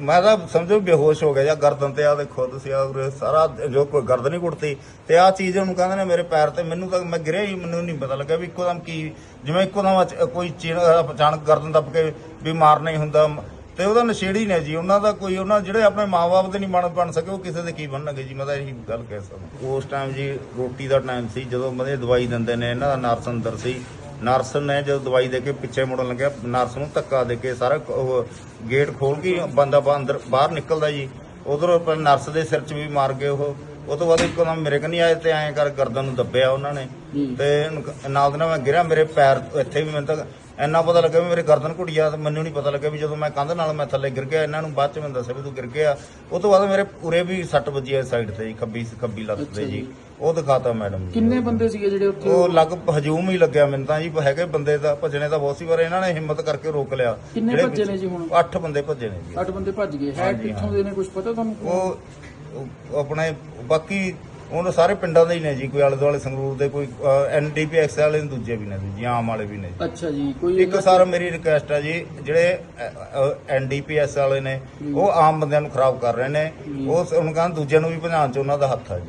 ਮੈਂ ਤਾਂ ਸਮਝੋ ਬੇਹੋਸ਼ ਹੋ ਗਿਆ ਜਾਂ ਗਰਦਨ ਤੇ ਆ ਦੇਖੋ ਤੁਸੀਂ ਆ ਉਰੇ ਸਾਰਾ ਜੋ ਕੋਈ ਗਰਦਨ ਹੀ ਕੁੱਟਤੀ ਤੇ ਆ ਚੀਜ਼ ਉਹਨੂੰ ਕਹਿੰਦੇ ਨੇ ਮੇਰੇ ਪੈਰ ਤੇ ਮੈਨੂੰ ਤਾਂ ਮੈਂ ਗਿਰਿਆ ਹੀ, ਮੈਨੂੰ ਨਹੀਂ ਪਤਾ ਲੱਗਾ ਵੀ ਇੱਕੋ ਦਮ ਕੀ, ਜਿਵੇਂ ਇੱਕੋ ਦਮ ਅਚ- ਕੋਈ ਚੀਨ, ਅਚਾਨਕ ਗਰਦਨ ਦੱਬ ਕੇ ਵੀ ਮਾਰਨਾ ਹੀ ਹੁੰਦਾ। ਤੇ ਉਹਦਾ ਨਸ਼ੇੜੀ ਨੇ ਜੀ, ਉਹਨਾਂ ਦਾ ਕੋਈ, ਉਹਨਾਂ ਜਿਹੜੇ ਆਪਣੇ ਮਾਪੇ ਦੇ ਨਹੀਂ ਬਣ ਬਣ ਸਕੇ, ਉਹ ਕਿਸੇ ਦੇ ਕੀ ਬਣਨਗੇ ਜੀ? ਮੈਂ ਤਾਂ ਇਹੀ ਗੱਲ ਕਹਿ ਸਕਦਾ। ਉਸ ਟਾਈਮ ਜੀ ਰੋਟੀ ਦਾ ਟਾਈਮ ਸੀ, ਜਦੋਂ ਮਦੇ ਦਵਾਈ ਦਿੰਦੇ ਨੇ, ਇਹਨਾਂ ਦਾ ਨਰਸ ਅੰਦਰ ਸੀ। ਨਰਸ ਨੇ ਜਦੋਂ ਦਵਾਈ ਦੇ ਕੇ ਪਿੱਛੇ ਮੁੜਨ ਲੱਗਿਆ ਨਰਸ ਨੂੰ ਧੱਕਾ ਦੇ ਕੇ ਸਾਰਾ ਗੇਟ ਖੋਲ ਕੇ ਬੰਦਾ ਅੰਦਰ ਬਾਹਰ ਨਿਕਲਦਾ ਜੀ। ਉਧਰ ਨਰਸ ਦੇ ਸਿਰ 'ਚ ਵੀ ਮਾਰ ਗਏ ਉਹ। ਉਹ ਤੋਂ ਬਾਅਦ ਇੱਕੋ ਦਮ ਮੇਰੇ ਕਨੀ ਆਏ ਤੇ ਐਂ ਕਰ ਗਰਦਨ ਨੂੰ ਦੱਬਿਆ ਉਹਨਾਂ ਨੇ। ਤੇ ਨਾਲ ਦੇ ਨਾਲ ਮੈਂ ਗਿਰਿਆ ਮੇਰੇ ਪੈਰ ਇੱਥੇ ਵੀ ਮੈਨੂੰ ਤਾਂ ਇੰਨਾ ਪਤਾ ਲੱਗਾ ਵੀ ਮੇਰੇ ਗਰਦਨ ਘੁੱਟਿਆ ਤੇ ਮੈਨੂੰ ਨਹੀਂ ਪਤਾ ਲੱਗਾ ਵੀ ਜਦੋਂ ਮੈਂ ਕੰਧ ਨਾਲ ਮੈਂ ਥੱਲੇ ਗਿਰ ਗਿਆ ਇਹਨਾਂ ਨੂੰ ਬਾਅਦ ਚ ਮੈਨੂੰ ਦੱਸਿਆ ਵੀ ਤੂੰ ਗਿਰ ਗਿਆ। ਉਹ ਤੋਂ ਬਾਅਦ ਮੇਰੇ ਉਰੇ ਵੀ ਸੱਟ ਵੱਜੀ ਹੈ ਸਾਈਡ ਤੇ ਜੀ ਖੱਬੀ ਖੱਬੀ ਲੱਤ ਤੇ ਜੀ। ਉਹ ਦਿਖਾਤਾ ਮੈਡਮ ਜੀ। ਕਿੰਨੇ ਬੰਦੇ ਸੀਗੇ ਜਿਹੜੇ ਉੱਥੇ? ਉਹ ਲੱਗ ਹਜੂਮ ਹੀ ਲੱਗਿਆ ਮੈਨੂੰ ਤਾਂ ਜੀ ਹੈਗੇ ਬੰਦੇ ਤਾਂ ਭੱਜਣੇ ਤਾਂ ਬਹੁਤ ਸੀ ਪਰ ਇਹਨਾਂ ਨੇ ਹਿੰਮਤ ਕਰਕੇ ਰੋਕ ਲਿਆ। ਕਿੰਨੇ ਭੱਜੇ ਨੇ ਜੀ ਹੁਣ? ਅੱਠ ਬੰਦੇ ਭੱਜੇ ਨੇ ਜੀ। ਅੱਠ ਬੰਦੇ ਭੱਜ ਗਏ। ਹੈ। ਕਿੱਥੋਂ ਦੇ ਨੇ ਕੁਝ ਪਤਾ ਤੁਹਾਨੂੰ? ਉਹ ਆਪਣੇ ਬਾਕੀ ਉਹਨਾਂ ਸਾਰੇ ਪਿੰਡਾਂ ਦੇ ਹੀ ਨੇ ਜੀ ਕੋਈ ਆਲੇ ਦੁਆਲੇ ਸੰਗਰੂਰ ਦੇ ਕੋਈ ਐਨਡੀਪੀਐਕਸ ਵਾਲੇ ਨੇ ਦੂਜੇ ਵੀ ਨੇ ਜੀ ਆਮ ਵਾਲੇ ਵੀ ਨੇ ਜੀ। ਅੱਛਾ ਜੀ ਕੋਈ ਇੱਕ ਸਰ ਮੇਰੀ ਰਿਕੁਐਸਟ ਹੈ ਜੀ ਜਿਹੜੇ ਐਨਡੀਪੀਐਸ ਵਾਲੇ ਨੇ ਉਹ ਆਮ ਬੰਦਿਆਂ ਨੂੰ ਖਰਾਬ ਕਰ ਰਹੇ ਨੇ ਉਹ ਉਹਨਾਂ ਕਹਿੰਦੇ ਦੂਜਿਆਂ ਨੂੰ ਵੀ ਭਜਾਉਣ ਚ ਉਹਨਾਂ ਦਾ ਹੱਥ ਹੈ ਜੀ।